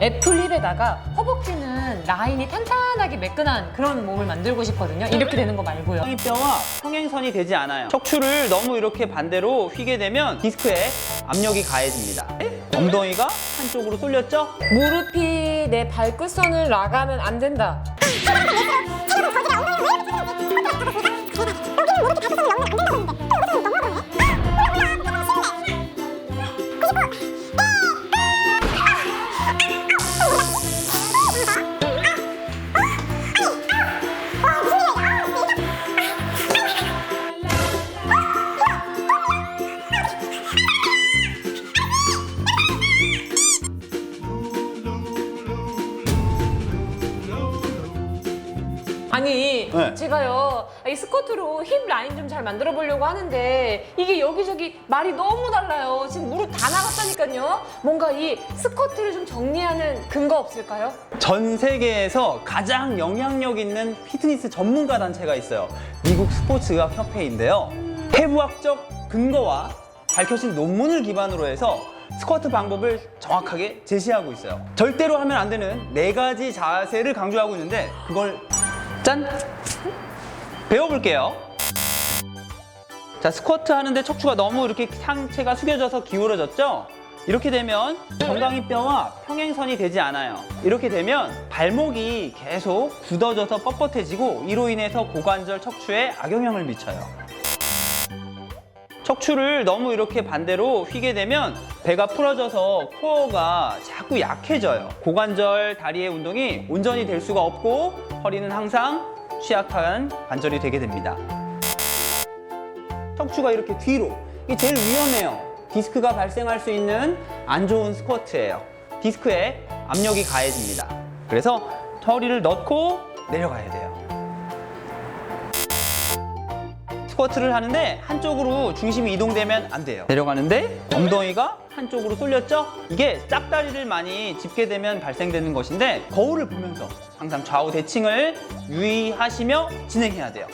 애플 힙에다가 허벅지는 라인이 탄탄하게 매끈한 그런 몸을 만들고 싶거든요. 이렇게 되는 거 말고요. 뼈와 평행선이 되지 않아요. 척추를 너무 이렇게 반대로 휘게 되면 디스크에 압력이 가해집니다. 엉덩이가 한쪽으로 쏠렸죠? 무릎이 내 발끝선을 나가면 안 된다. 아 니 네. 제가요 이 스커트로 힙 라인 좀 잘 만들어 보려고 하는데 이게 여기저기 말이 너무 달라요 지금 무릎 다 나갔다니까요 뭔가 이 스커트를 좀 정리하는 근거 없을까요? 전 세계에서 가장 영향력 있는 피트니스 전문가 단체가 있어요. 미국 스포츠의학 협회인데요. 해부학적 근거와 밝혀진 논문을 기반으로 해서 스쿼트 방법을 정확하게 제시하고 있어요. 절대로 하면 안 되는 네 가지 자세를 강조하고 있는데 그걸 짠! 배워볼게요. 자, 스쿼트 하는데 척추가 너무 이렇게 상체가 숙여져서 기울어졌죠? 이렇게 되면 정강이 뼈와 평행선이 되지 않아요. 이렇게 되면 발목이 계속 굳어져서 뻣뻣해지고 이로 인해서 고관절 척추에 악영향을 미쳐요. 척추를 너무 이렇게 반대로 휘게 되면 배가 풀어져서 코어가 자꾸 약해져요. 고관절 다리의 운동이 온전히 될 수가 없고 허리는 항상 취약한 관절이 되게 됩니다. 척추가 이렇게 뒤로 이게 제일 위험해요. 디스크가 발생할 수 있는 안 좋은 스쿼트예요. 디스크에 압력이 가해집니다. 그래서 허리를 넣고 내려가야 돼요. 스쿼트를 하는데 한쪽으로 중심이 이동되면 안 돼요. 내려가는데 엉덩이가 한쪽으로 쏠렸죠? 이게 짝다리를 많이 짚게 되면 발생되는 것인데 거울을 보면서 항상 좌우 대칭을 유의하시며 진행해야 돼요.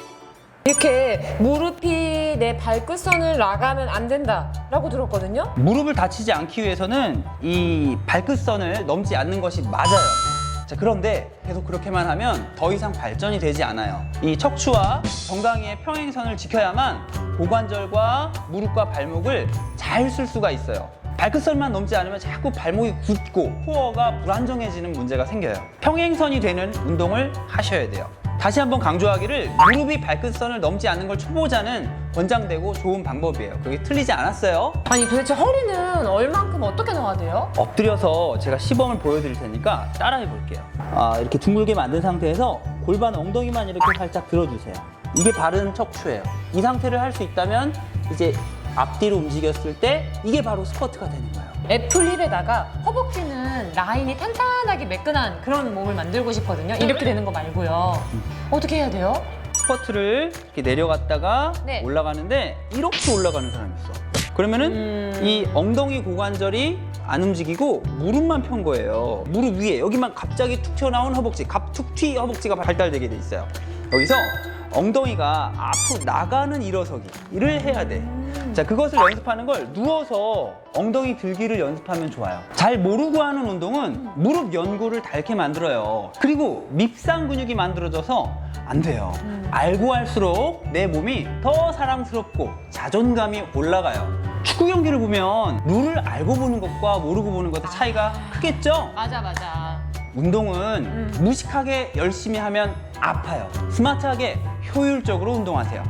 이렇게 무릎이 내 발끝선을 나가면 안 된다라고 들었거든요 무릎을 다치지 않기 위해서는 이 발끝선을 넘지 않는 것이 맞아요. 자, 그런데 계속 그렇게만 하면 더 이상 발전이 되지 않아요. 이 척추와 정강이의 평행선을 지켜야만 고관절과 무릎과 발목을 잘 쓸 수가 있어요. 발끝선만 넘지 않으면 자꾸 발목이 굳고 코어가 불안정해지는 문제가 생겨요. 평행선이 되는 운동을 하셔야 돼요. 다시 한번 강조하기를 무릎이 발끝선을 넘지 않는 걸 초보자는 권장되고 좋은 방법이에요. 그게 틀리지 않았어요. 아니 도대체 허리는 얼만큼 어떻게 넣어야 돼요? 엎드려서 제가 시범을 보여드릴 테니까 따라해 볼게요. 아, 이렇게 둥글게 만든 상태에서 골반 엉덩이만 이렇게 살짝 들어주세요. 이게 바른 척추예요. 이 상태를 할 수 있다면 이제 앞뒤로 움직였을 때 이게 바로 스쿼트가 되는 거예요. 애플 힙에다가 허벅지는 라인이 탄탄하게 매끈한 그런 몸을 만들고 싶거든요 이렇게 되는 거 말고요 어떻게 해야 돼요? 스쿼트를 이렇게 내려갔다가 네. 올라가는데 이렇게 올라가는 사람이 있어. 그러면은 음. 이 엉덩이 고관절이 안 움직이고 무릎만 편 거예요. 무릎 위에 여기만 갑자기 툭 튀어나온 허벅지, 갑툭 튀 허벅지가 발달되게 돼 있어요. 여기서 엉덩이가 앞으로 나가는 일어서기를 해야 돼. 자, 그것을 연습하는 걸 누워서 엉덩이 들기를 연습하면 좋아요. 잘 모르고 하는 운동은 무릎 연구를 닳게 만들어요. 그리고 밉상 근육이 만들어져서 안 돼요. 알고 할수록 내 몸이 더 사랑스럽고 자존감이 올라가요. 축구 경기를 보면 룰을 알고 보는 것과 모르고 보는 것의 차이가 크겠죠? 맞아 맞아 운동은 음. 무식하게 열심히 하면 아파요. 스마트하게 효율적으로 운동하세요.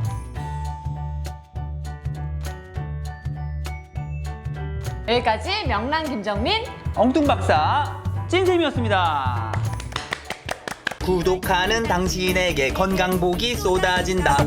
여기까지 명랑 김정민 엉뚱 박사 찐쌤이었습니다. 구독하는 당신에게 건강복이 쏟아진다.